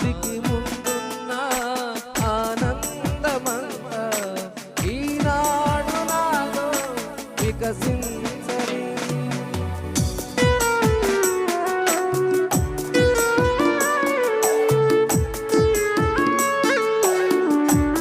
ఆదికి ముందున్న ఆనందమంత ఈనాడు నాలో వికసింది